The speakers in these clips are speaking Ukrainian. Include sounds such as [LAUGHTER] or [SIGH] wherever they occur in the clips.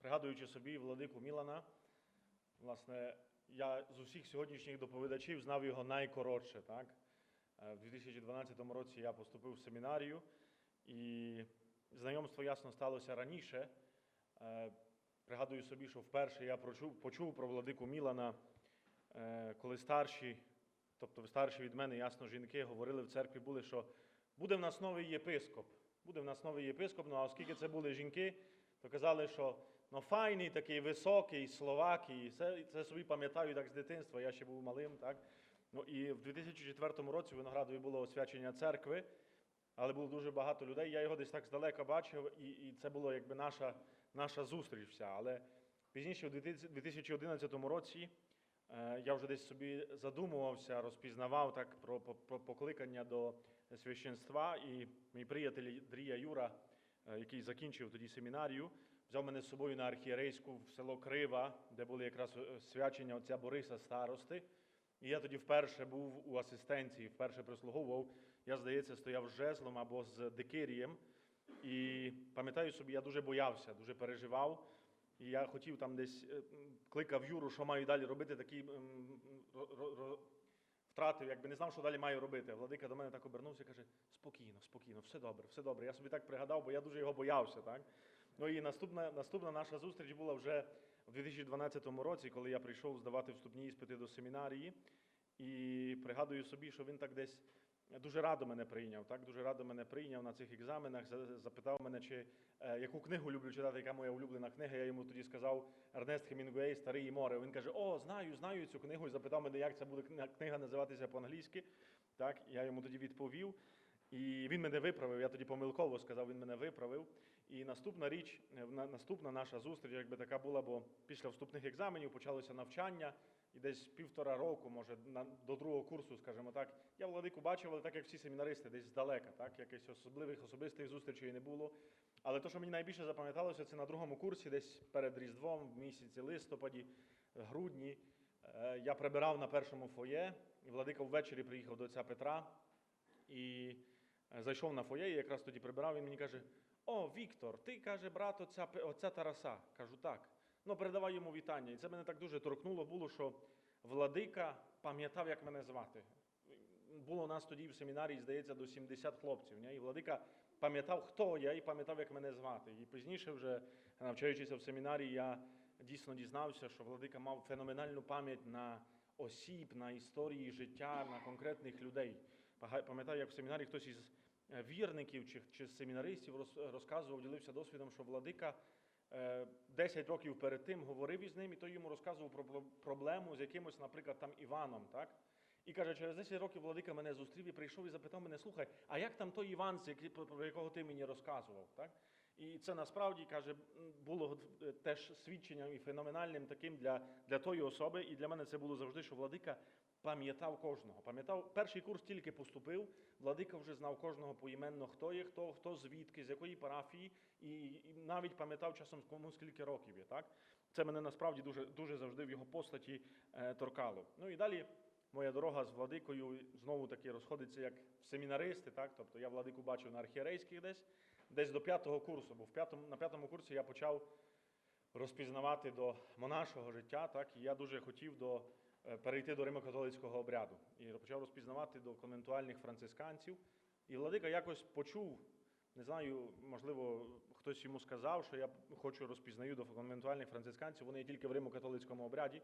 Пригадуючи собі владику Мілана, власне, я з усіх сьогоднішніх доповідачів знав його найкоротше. Так? Е, В 2012 році я поступив в семінарію, і знайомство ясно сталося раніше. Е, Пригадую собі, що вперше я почув про владику Мілана, е, коли старші, тобто старші від мене, ясно, жінки, говорили в церкві, були, що буде в нас новий єпископ. Буде в нас новий єпископ, ну а оскільки це були жінки, то казали, що ну, файний, такий високий, словак, це, це собі пам'ятаю так з дитинства, я ще був малим. Так? Ну, і в 2004 році в Виноградові було освячення церкви, але було дуже багато людей. Я його десь так здалека бачив, і, і це було якби наша, наша зустріч вся. Але пізніше, в 2011 році, я вже десь собі задумувався, розпізнавав так про покликання до священства. І мій приятель Дрія Юра, е, який закінчив тоді семінарію, взяв мене з собою на архієрейську в село Крива, де були якраз е, свячення отця Бориса старости. І я тоді вперше був у асистенції, вперше прислуговував. Я, здається, стояв з жезлом або з дикирієм. І пам'ятаю собі, я дуже боявся, дуже переживав. І я хотів там десь е, кликав Юру, що маю далі робити, такий втратив, якби не знав, що далі маю робити. Владика до мене так обернувся і каже: спокійно, спокійно, все добре, все добре. Я собі так пригадав, бо я дуже його боявся. Так? Ну і наступна, наступна наша зустріч була вже у 2012 році, коли я прийшов здавати вступні іспити до семінарії. І пригадую собі, що він так десь дуже радо мене прийняв. Так дуже радо мене прийняв на цих екзаменах. Запитав мене, чи е, яку книгу люблю читати, яка моя улюблена книга. Я йому тоді сказав Ернест Хемінгуей Старий і море. Він каже: О, знаю, знаю цю книгу. І запитав мене, як це буде кни- книга називатися по-англійськи. Так, я йому тоді відповів. І він мене виправив. Я тоді помилково сказав, він мене виправив. І наступна річ, е, наступна наша зустріч, якби така була, бо після вступних екзаменів почалося навчання. І десь півтора року, може, на, до другого курсу, скажімо так, я владику бачив, але так як всі семінаристи, десь здалека, так, якихось особливих особистих зустрічей не було. Але те, що мені найбільше запам'яталося, це на другому курсі, десь перед Різдвом, в місяці листопаді, грудні. Е, Я прибирав на першому фоє, і владика ввечері приїхав до отця Петра і е, зайшов на фоє, і якраз тоді прибирав. Він мені каже: О, Віктор, ти каже, брат отця, Пе- отця Тараса. Кажу, так. Ну, передавай йому вітання. І це мене так дуже торкнуло було, що владика пам'ятав, як мене звати. Було у нас тоді в семінарії, здається, до 70 хлопців. Ні? І владика пам'ятав, хто я, і пам'ятав, як мене звати. І пізніше, вже навчаючися в семінарії, я дійсно дізнався, що владика мав феноменальну пам'ять на осіб, на історії життя, на конкретних людей. Пам'ятаю, як в семінарі хтось із е, вірників чи, чи семінаристів роз- розказував, ділився досвідом, що владика 10 років перед тим говорив із ним, і той йому розказував про про- проблему з якимось, наприклад, там Іваном. Так? І каже, через 10 років владика мене зустрів і прийшов і запитав мене, слухай, а як там той Іван, про про якого ти мені розказував? Так? І це насправді каже, було е, теж свідченням і феноменальним таким для, для тої особи. І для мене це було завжди, що владика пам'ятав кожного. Пам'ятав, перший курс тільки поступив, владика вже знав кожного поіменно, хто є, хто, хто звідки, з якої парафії, і, і навіть пам'ятав часом кому скільки років є. Так? Це мене насправді дуже, дуже завжди в його постаті е, торкало. Ну і далі моя дорога з владикою знову таки розходиться як семінаристи. Так? Тобто я владику бачив на архієрейських десь, десь до п'ятого курсу, бо в п'ятому, на п'ятому курсі я почав розпізнавати до монашого життя, так, і я дуже хотів до, перейти до римокатолицького обряду. І почав розпізнавати до конвентуальних францисканців. І владика якось почув, не знаю, можливо, хтось йому сказав, що я хочу розпізнаю до конвентуальних францисканців, вони є тільки в римокатолицькому обряді.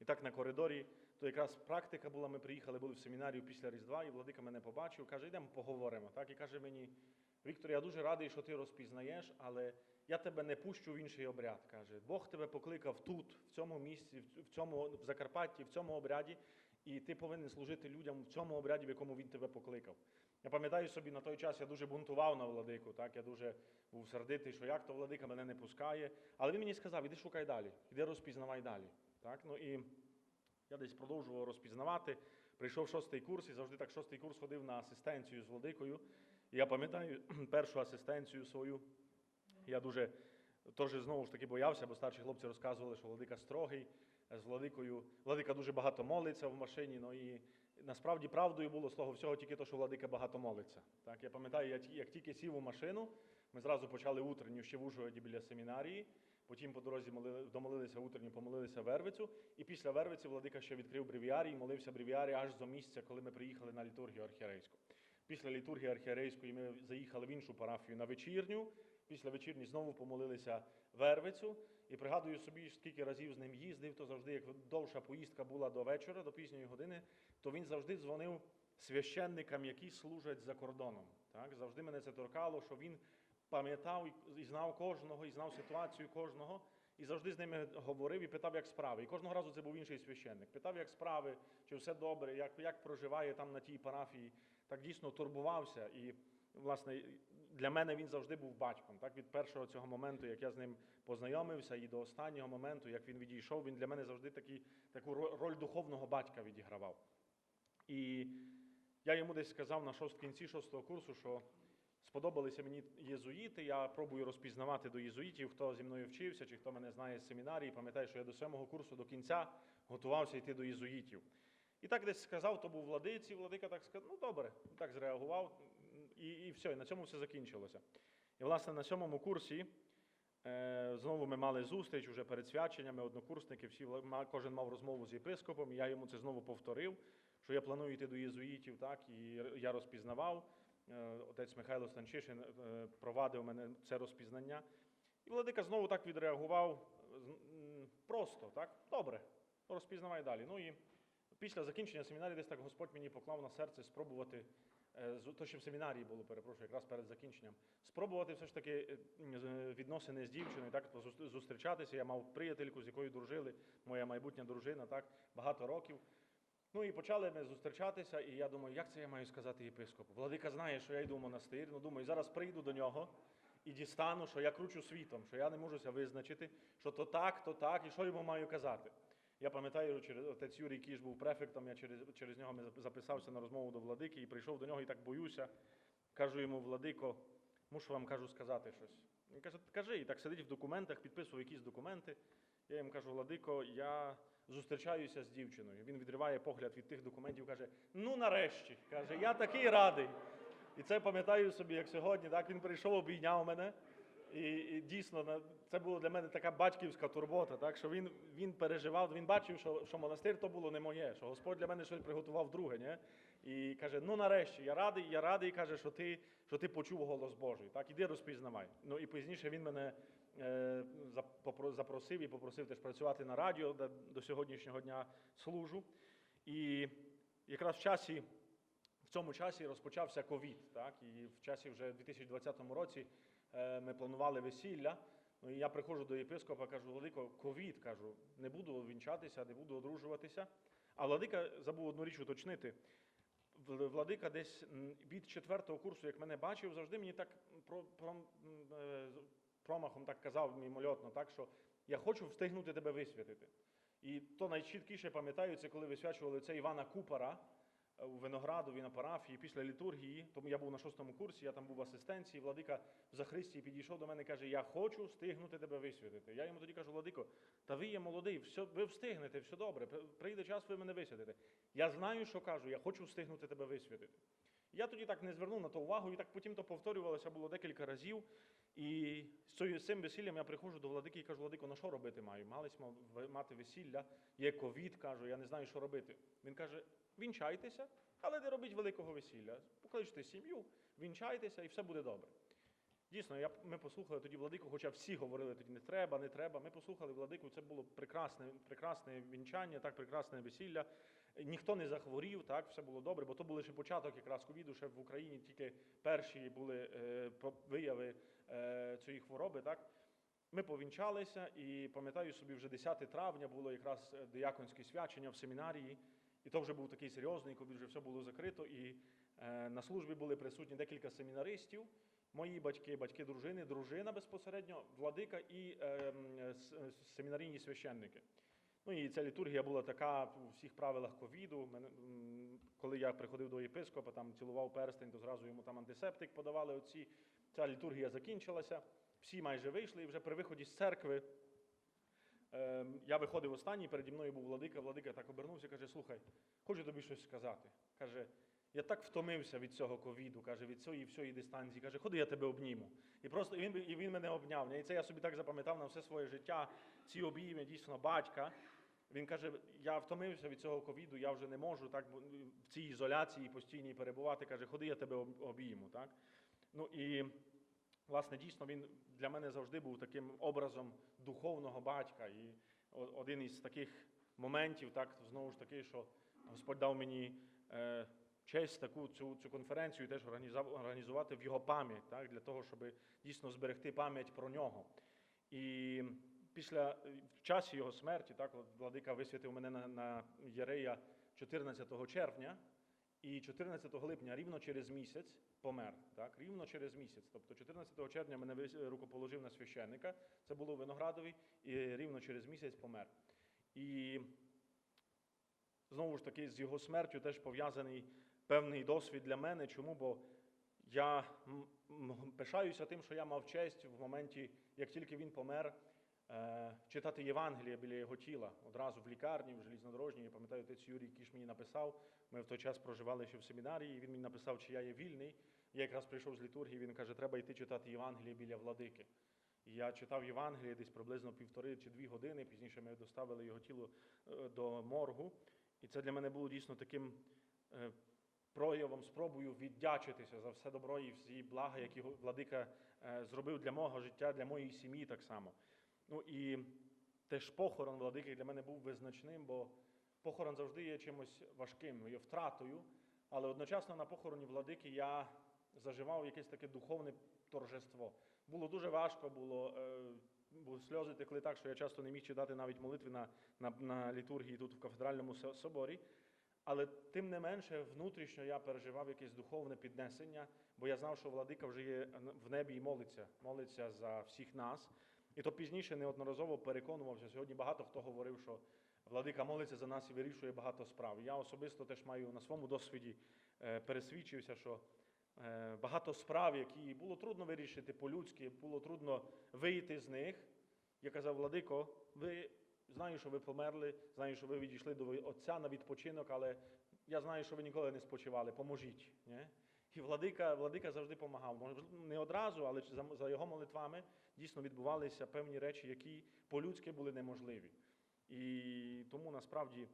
І так на коридорі, то якраз практика була, ми приїхали, були в семінарію після Різдва, і владика мене побачив, каже, йдемо поговоримо. Так, і каже мені, Віктор, я дуже радий, що ти розпізнаєш, але я тебе не пущу в інший обряд. каже. Бог тебе покликав тут, в цьому місці, в цьому в Закарпатті, в цьому обряді, і ти повинен служити людям в цьому обряді, в якому він тебе покликав. Я пам'ятаю собі, на той час я дуже бунтував на владику, так я дуже був сердитий, що як то владика мене не пускає. Але він мені сказав: іди шукай далі, іди розпізнавай далі. Так? Ну, і я десь продовжував розпізнавати. Прийшов шостий курс, і завжди так шостий курс ходив на асистенцію з владикою. І я пам'ятаю [CLEARS THROAT] першу асистенцію свою. Я дуже теж знову ж таки боявся, бо старші хлопці розказували, що владика строгий з владикою. Владика дуже багато молиться в машині. Ну і насправді правдою було того всього тільки те, що владика багато молиться. Так, я пам'ятаю, як тільки сів у машину, ми зразу почали утренню ще в Ужгороді біля семінарії. Потім по дорозі молили, домолилися утренню, помолилися Вервицю. І після Вервиці владика ще відкрив бревіарій, молився бревіарій аж до місця, коли ми приїхали на літургію архієрейську. Після літургії архієрейської ми заїхали в іншу парафію на вечірню. Після вечірні знову помолилися Вервицю. І пригадую собі, скільки разів з ним їздив, то завжди, як довша поїздка була до вечора, до пізньої години, то він завжди дзвонив священникам, які служать за кордоном. Так? Завжди мене це торкало, що він пам'ятав і- знав кожного, і знав ситуацію кожного, і завжди з ними говорив і питав, як справи. І кожного разу це був інший священник. Питав, як справи, чи все добре, як, як проживає там на тій парафії. Так дійсно турбувався. І, власне, для мене він завжди був батьком. Так, від першого цього моменту, як я з ним познайомився, і до останнього моменту, як він відійшов, він для мене завжди такі, таку роль духовного батька відігравав. І я йому десь сказав на шост, кінці шостого курсу, що сподобалися мені єзуїти. Я пробую розпізнавати до єзуїтів, хто зі мною вчився, чи хто мене знає з семінарії. Пам'ятаю, що я до сьомого курсу до кінця готувався йти до єзуїтів. І так десь сказав, то був владиці, владика так сказав, ну добре, так зреагував, і, і все, і на цьому все закінчилося. І, власне, на сьомому курсі е, знову ми мали зустріч уже перед свяченнями, однокурсники, всі, кожен мав розмову з єпископом, і я йому це знову повторив, що я планую йти до єзуїтів, так, і я розпізнавав. Е, Отець Михайло Станчишин е, провадив мене це розпізнання. І владика знову так відреагував просто, так, добре, розпізнавай далі. Ну і після закінчення семінарії десь так Господь мені поклав на серце спробувати, то ще в семінарії було, перепрошую, якраз перед закінченням, спробувати все ж таки е, відносини з дівчиною, так, зус- зустрічатися. Я мав приятельку, з якою дружили, моя майбутня дружина, так, багато років. Ну і почали ми зустрічатися, і я думаю, як це я маю сказати єпископу? Владика знає, що я йду в монастир, ну думаю, зараз прийду до нього і дістану, що я кручу світом, що я не можуся визначити, що то так, то так, і що йому маю казати. Я пам'ятаю, через отець Юрій Кіш був префектом, я через, через нього записався на розмову до владики і прийшов до нього і так боюся. Кажу йому, владико, мушу вам кажу сказати щось. Він каже, кажи, і так сидить в документах, підписував якісь документи. Я їм кажу, Владико, я зустрічаюся з дівчиною. Він відриває погляд від тих документів, каже: Ну нарешті, каже, я такий радий. І це пам'ятаю собі, як сьогодні. Так він прийшов, обійняв мене. І, і дійсно це була для мене така батьківська турбота, так що він, він переживав, він бачив, що, що монастир то було не моє, що Господь для мене щось приготував друге. Не? І каже: ну нарешті, я радий, я радий, каже, що ти, що ти почув голос Божий. Так, іди розпізнавай. Ну і пізніше він мене е, запросив і попросив теж працювати на радіо, де до сьогоднішнього дня служу. І якраз в часі, в цьому часі розпочався ковід. Так, і в часі вже в 2020 році ми планували весілля. Ну і я приходжу до єпископа, кажу, Владико, ковід, кажу, не буду вінчатися, не буду одружуватися. А владика забув одну річ уточнити. Владика десь від четвертого курсу, як мене бачив, завжди мені так про, про, е, промахом так казав мімольотно, так що я хочу встигнути тебе висвятити. І то найчіткіше пам'ятаю, це коли висвячували це Івана Купара е, у Виноградові на парафії після літургії. Тому я був на шостому курсі, я там був в асистенції. Владика в Захристії підійшов до мене і каже: Я хочу встигнути тебе висвятити. Я йому тоді кажу, Владико, та ви є молодий, все, ви встигнете, все добре. Прийде час, ви мене висвятите. Я знаю, що кажу, я хочу встигнути тебе висвятити. Я тоді так не звернув на то увагу, і так потім то повторювалося було декілька разів. І з цим весіллям я приходжу до владики і кажу, владико, на що робити маю? Мались мати весілля, є ковід, кажу, я не знаю, що робити. Він каже: вінчайтеся, але не робіть великого весілля. Покличте сім'ю, вінчайтеся, і все буде добре. Дійсно, я, ми послухали тоді владику, хоча всі говорили тоді не треба, не треба. Ми послухали владику, це було прекрасне, прекрасне вінчання, так, прекрасне весілля. Ніхто не захворів, так, все було добре, бо то був лише початок якраз ковіду, ще в Україні тільки перші були е, вияви цієї хвороби. Так. Ми повінчалися, і пам'ятаю собі, вже 10 травня було якраз е, дияконське свячення в семінарії. І то вже був такий серйозний ковід, вже все було закрито. І е, на службі були присутні декілька семінаристів, мої батьки, батьки дружини, дружина безпосередньо, владика і е, е, семінарійні священники. Ну і ця літургія була така у всіх правилах ковіду. Коли я приходив до єпископа, там цілував перстень, то зразу йому там антисептик подавали. Оці. Ця літургія закінчилася, всі майже вийшли, і вже при виході з церкви ем, я виходив останній, переді мною був владика. Владика так обернувся, каже: слухай, хочу тобі щось сказати. Каже, я так втомився від цього ковіду, каже, від цієї всієї дистанції. Каже, ходи, я тебе обніму. І просто і він, і він мене обняв. І це я собі так запам'ятав на все своє життя. Ці обійми дійсно батька. Він каже: я втомився від цього ковіду, я вже не можу так в цій ізоляції постійній перебувати. Каже, ходи, я тебе обійму. Так? Ну і власне дійсно він для мене завжди був таким образом духовного батька. І один із таких моментів, так знову ж таки, що Господь дав мені е, честь таку цю, цю конференцію теж організувати в його пам'ять, так, для того, щоб дійсно зберегти пам'ять про нього. І після в часі його смерті, так, владика висвятив мене на, на Єрея 14 червня, і 14 липня, рівно через місяць, помер. Так, рівно через місяць. Тобто 14 червня мене рукоположив на священника, це було в Виноградові, і рівно через місяць помер. І знову ж таки, з його смертю теж пов'язаний певний досвід для мене. Чому? Бо я пишаюся тим, що я мав честь в моменті, як тільки він помер, е, читати Євангеліє біля його тіла. Одразу в лікарні, в желізнодорожній. Я пам'ятаю, отець Юрій Кіш мені написав. Ми в той час проживали ще в семінарії. і Він мені написав, чи я є вільний. Я якраз прийшов з літургії. Він каже, треба йти читати Євангеліє біля владики. І я читав Євангеліє десь приблизно півтори чи дві години. Пізніше ми доставили його тіло е, до моргу. І це для мене було дійсно таким е, проявом, спробою віддячитися за все добро і всі блага, які владика е, зробив для мого життя, для моєї сім'ї так само. Ну і теж похорон владики для мене був визначним, бо похорон завжди є чимось важким, є втратою. Але одночасно на похороні владики я заживав якесь таке духовне торжество. Було дуже важко, було, е, бо сльози текли так, що я часто не міг читати навіть молитви на, на, на літургії тут в кафедральному соборі. Але тим не менше, внутрішньо я переживав якесь духовне піднесення, бо я знав, що владика вже є в небі і молиться, молиться за всіх нас. І то пізніше неодноразово переконувався. Сьогодні багато хто говорив, що владика молиться за нас і вирішує багато справ. Я особисто теж маю на своєму досвіді е, пересвідчився, що е, багато справ, які було трудно вирішити по-людськи, було трудно вийти з них. Я казав, Владико, ви знаю, що ви померли, знаю, що ви відійшли до Отця на відпочинок, але я знаю, що ви ніколи не спочивали. Поможіть. Ні? І владика, владика завжди допомагав. Не одразу, але за його молитвами дійсно відбувалися певні речі, які по-людськи були неможливі. І тому насправді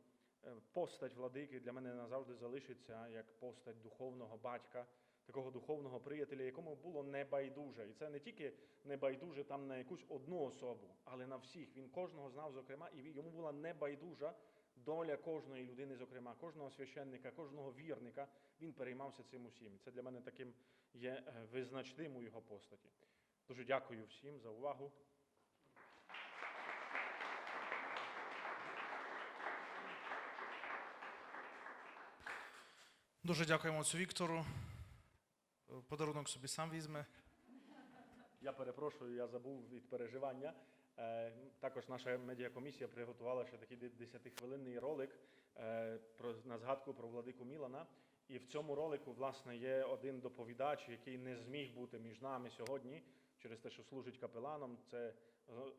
е, постать владики для мене назавжди залишиться як постать духовного батька, такого духовного приятеля, якому було небайдуже. І це не тільки небайдуже там на якусь одну особу, але на всіх. Він кожного знав, зокрема, і йому була небайдужа доля кожної людини, зокрема, кожного священника, кожного вірника. Він переймався цим усім. Це для мене таким є е, визначним у його постаті. Дуже дякую всім за увагу. Дуже дякуємо отцю Віктору. Е, Подарунок собі сам візьме. Я перепрошую, я забув від переживання. Е, Також наша медіакомісія приготувала ще такий 10-хвилинний ролик е, на згадку про владику Мілана. І в цьому ролику, власне, є один доповідач, який не зміг бути між нами сьогодні через те, що служить капеланом. Це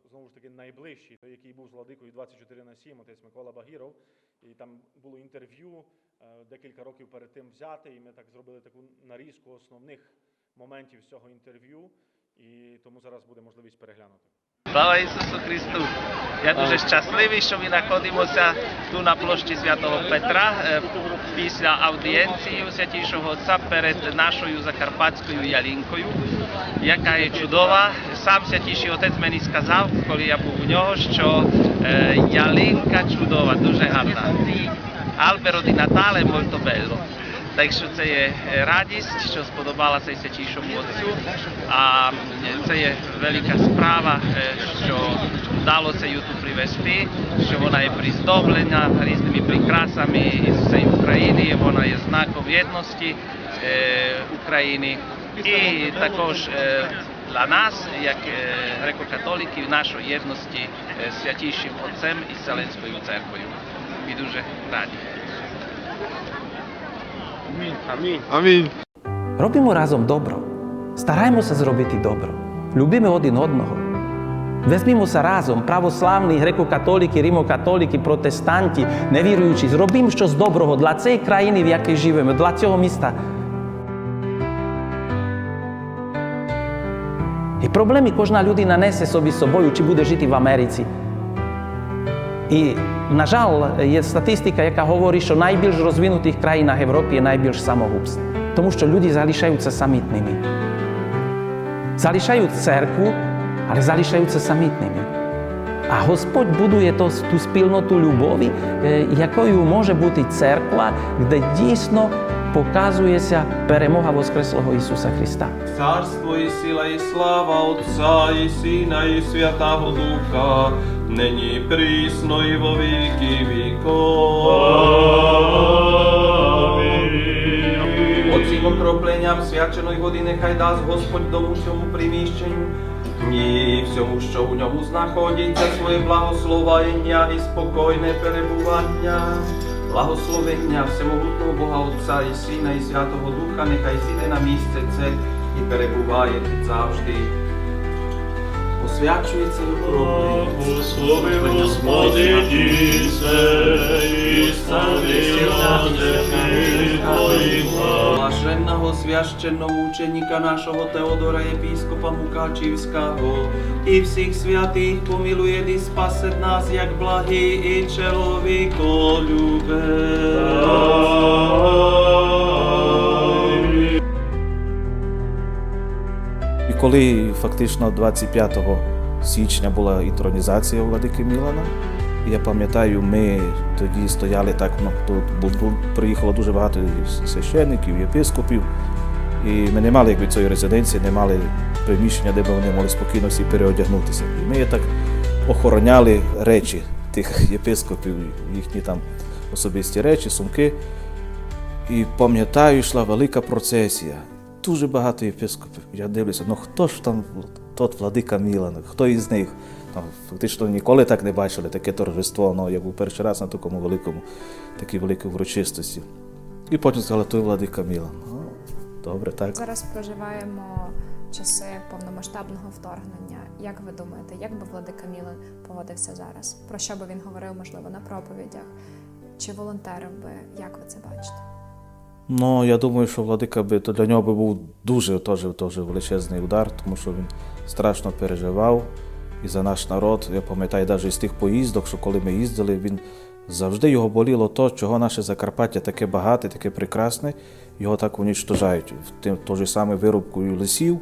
знову ж таки найближчий, той, який був з владикою 24 на 7, отець Микола Багіров. І там було інтерв'ю е, декілька років перед тим взяте, і ми так зробили таку нарізку основних моментів з цього інтерв'ю. І тому зараз буде можливість переглянути. Слава Ісусу Христу! Я дуже щасливий, що ми знаходимося тут на площі Святого Петра е, після аудієнції у Святішого Отця перед нашою закарпатською ялинкою, яка є чудова. Сам Святіший Отець мені сказав, коли я був у нього, що е, ялинка чудова, дуже гарна. Albero di Natale è molto bello. Так що це є е, радість, що сподобалася і святійшому отцю. А е, це є велика справа, е, що вдалося її тут привезти, що вона є приздоблена різними прикрасами із всієї України. Вона є знаком єдності е, України. І також е, для нас, як е, греко-католиків, нашої єдності е, з святішим отцем і Вселенською церквою. Ми дуже раді. Амінь. Робімо разом добро. Стараймося зробити добро. Любимо один одного. Sa разом, православні, греко-католики, римо-католики, протестанти, невіруючі, зробимо щось доброго для цієї країни, в якій живемо, для цього міста. І проблеми кожна людина несе собі з собою, чи буде жити в Америці. І, на жаль, є статистика, яка говорить, що в найбільш розвинутих країнах Європи є найбільш самогубств. Тому що люди залишаються самітними. Залишають церкву, але залишаються самітними. А Господь будує то, ту спільноту любові, е, якою може бути церква, де дійсно показується перемога Воскреслого Ісуса Христа. Царство і сила і слава Отця і Сина і Святого Духа, Нині прісно і во віки віков. Оцім окропленням свяченої води нехай дасть Господь дому всьому приміщенню, і всьому, що у ньому знаходиться, своє благословення і спокійне перебування. Благословення всемогутнього Бога Отця і Сина і Святого Духа, нехай зійде на місце це і перебуває завжди. Освячується його роблення. Благослови, Господи, дійсе, і стани Твої Блаженного священного ученика нашого Теодора єпіскопа Мукачівського і всіх святих помилує і спасе нас, як благий і чоловіколюбе. І коли фактично 25 січня була інтронізація владики Мілана, я пам'ятаю, ми тоді стояли так, ну, тут бу- приїхало дуже багато священників, єпископів, і ми не мали якби цієї резиденції, не мали приміщення, де б вони могли спокійно всі переодягнутися. І ми так охороняли речі тих [LAUGHS] єпископів, їхні там особисті речі, сумки. І пам'ятаю, йшла велика процесія. Дуже багато єпископів. Я дивлюся, ну хто ж там тот владика Мілан, хто із них? Там, фактично ніколи так не бачили таке торжество. Ну, я був перший раз на такому великому, такій великій урочистості. І потім сказали, той владика Мілан. Ну, добре, так. Зараз проживаємо часи повномасштабного вторгнення. Як ви думаєте, як би Владика Мілан поводився зараз? Про що би він говорив, можливо, на проповідях? Чи волонтерив би? Як ви це бачите? Ну, я думаю, що владика би то для нього би був дуже теж, теж величезний удар, тому що він страшно переживав і за наш народ. Я пам'ятаю навіть з тих поїздок, що коли ми їздили, він завжди його боліло то, чого наше Закарпаття таке багате, таке прекрасне, його так унічтожають. Тим той же саме вирубкою лісів,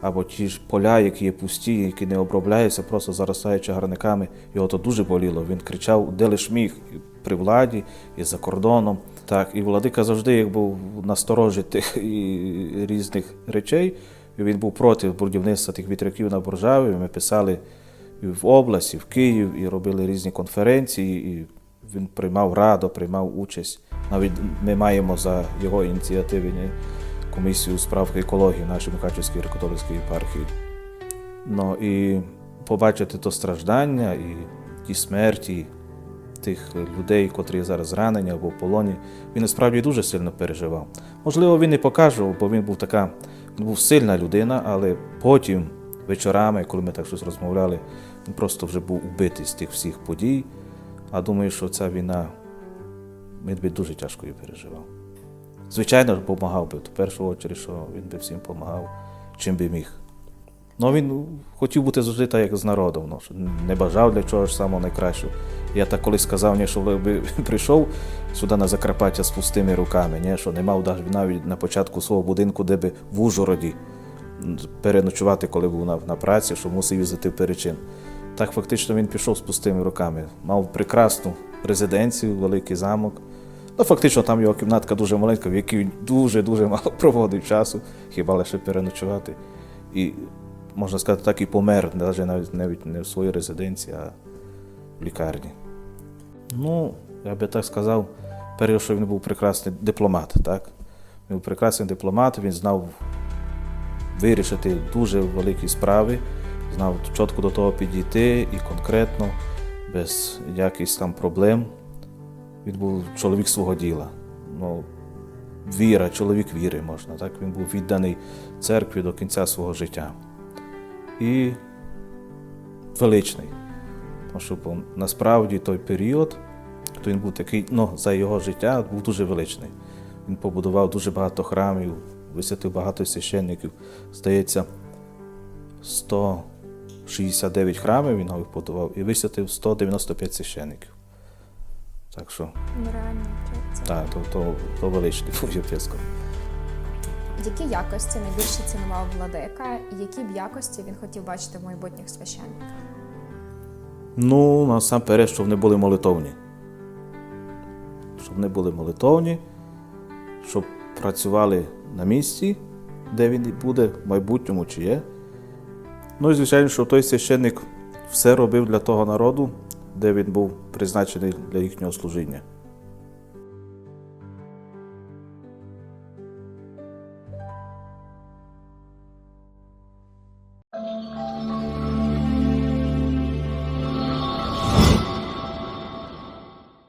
або ті ж поля, які є пусті, які не обробляються, просто заростаючи гарниками. Його то дуже боліло. Він кричав, де лиш міг при владі і за кордоном. Так, і владика завжди як був насторожі тих і різних речей. Він був проти будівництва тих вітряків на Боржаві. Ми писали і в область, і в Київ, і робили різні конференції. І він приймав радо, приймав участь. Навіть ми маємо за його ініціативи комісію справ екології в нашій Мукачівській єпархії. Ну і побачити то страждання і ті смерті тих людей, котрі зараз зранені або в полоні, він насправді дуже сильно переживав. Можливо, він не покаже, бо він був така, він був сильна людина, але потім, вечорами, коли ми так щось розмовляли, він просто вже був убитий з тих всіх подій. А думаю, що ця війна він дуже тяжко її переживав. Звичайно, допомагав би в першу чергу, що він би всім допомагав, чим би міг. Ну він хотів бути завжди так, як з народом, ну, не бажав для чогось самого найкращого. Я так колись сказав, ні, що би [LAUGHS] прийшов сюди на Закарпаття з пустими руками, ні, що не мав навіть на початку свого будинку, де би в Ужгороді переночувати, коли був на, на праці, що мусив їздити в перечин. Так фактично він пішов з пустими руками. Мав прекрасну резиденцію, великий замок. Ну, фактично, там його кімнатка дуже маленька, в якій він дуже-дуже мало [LAUGHS] проводив часу, хіба лише переночувати. І, можна сказати, так і помер, навіть навіть, не в своїй резиденції, а в лікарні. Ну, я би так сказав, перше, що він був прекрасний дипломат, так? Він був прекрасний дипломат, він знав вирішити дуже великі справи, знав чітко до того підійти і конкретно, без якихось там проблем. Він був чоловік свого діла. Ну, віра, чоловік віри можна. Так? Він був відданий церкві до кінця свого життя. І величний. Тому що бо, насправді той період, то він був такий, ну, за його життя був дуже величний. Він побудував дуже багато храмів, висвятив багато священників. Здається, 169 храмів він нових побудував і висвятив 195 священників. Так що, це- так, то, то, то величний був єпископ. Які якості найбільше цінував владика, і які б якості він хотів бачити в майбутніх священниках? Ну, насамперед, щоб вони були молитовні. Щоб вони були молитовні, щоб працювали на місці, де він буде, в майбутньому чи є. Ну і звичайно, щоб той священник все робив для того народу, де він був призначений для їхнього служіння.